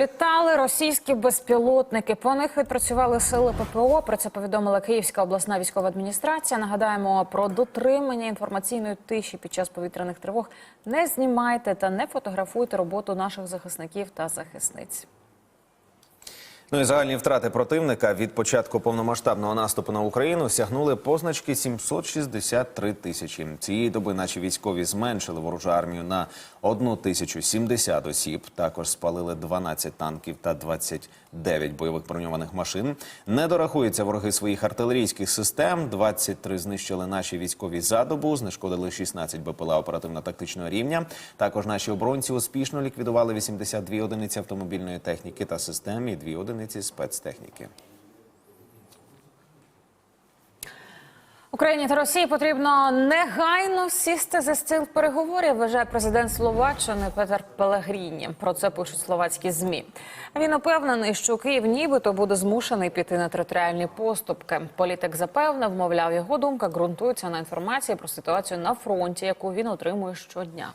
Літали російські безпілотники. По них відпрацювали сили ППО. Про це повідомила Київська обласна військова адміністрація. Нагадаємо про дотримання інформаційної тиші під час повітряних тривог. Не знімайте та не фотографуйте роботу наших захисників та захисниць. Ну і загальні втрати противника від початку повномасштабного наступу на Україну сягнули позначки 763 тисячі. Цієї доби наші військові зменшили ворожу армію на 1070 осіб. Також спалили 12 танків та 29 бойових броньованих машин. Не дорахуються вороги своїх артилерійських систем. 23 знищили наші військові за добу, знешкодили 16 БПЛА оперативно-тактичного рівня. Також наші оборонці успішно ліквідували 82 одиниці автомобільної техніки та систем і 2 одиниці спецтехніки. Україні та Росії потрібно негайно сісти за стіл переговорів. Вважає президент Словаччини Петер Пелегріні. Про це пишуть словацькі змі. Він упевнений, що Київ нібито буде змушений піти на територіальні поступки. Політик запевнив, мовляв, його думка ґрунтується на інформації про ситуацію на фронті, яку він отримує щодня.